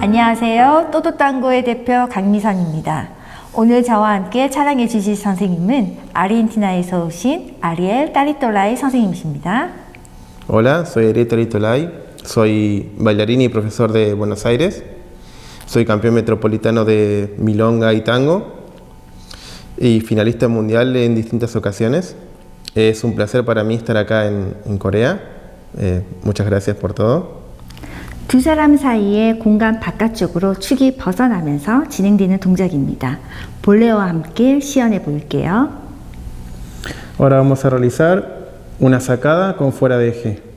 안녕하세요. 또또땅고의 대표 강미선입니다. 오늘 저와 함께 촬영해 주실 선생님은 아르헨티나에서 오신 아리엘 따리톨라이 선생님이십니다. Hola, soy Ariel Tolay, soy bailarín y profesor de Buenos Aires, soy campeón metropolitano de milonga y tango y finalista mundial en distintas ocasiones. Es un placer para mí estar acá en, en Corea. Eh, muchas gracias por todo. 두 사람 사이의 공간 바깥쪽으로 축이 벗어나면서 진행되는 동작입니다. 볼레와 함께 시연해 볼게요. Ahora vamos a realizar una sacada con fuera de eje.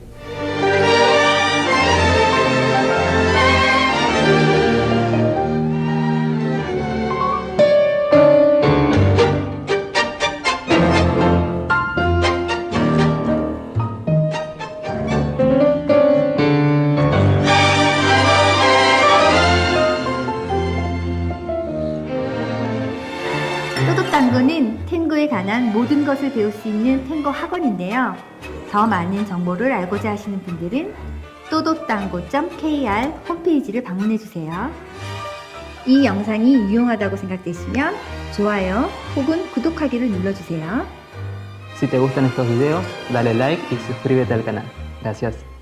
또또땅고는 탱고에 관한 모든 것을 배울 수 있는 탱고 학원인데요. 더 많은 정보를 알고자 하시는 분들은 또도땅고.kr 홈페이지를 방문해 주세요. 이 영상이 유용하다고 생각되시면 좋아요 혹은 구독하기를 눌러주세요. Si te gustan estos videos, dale like y suscríbete al canal. Gracias.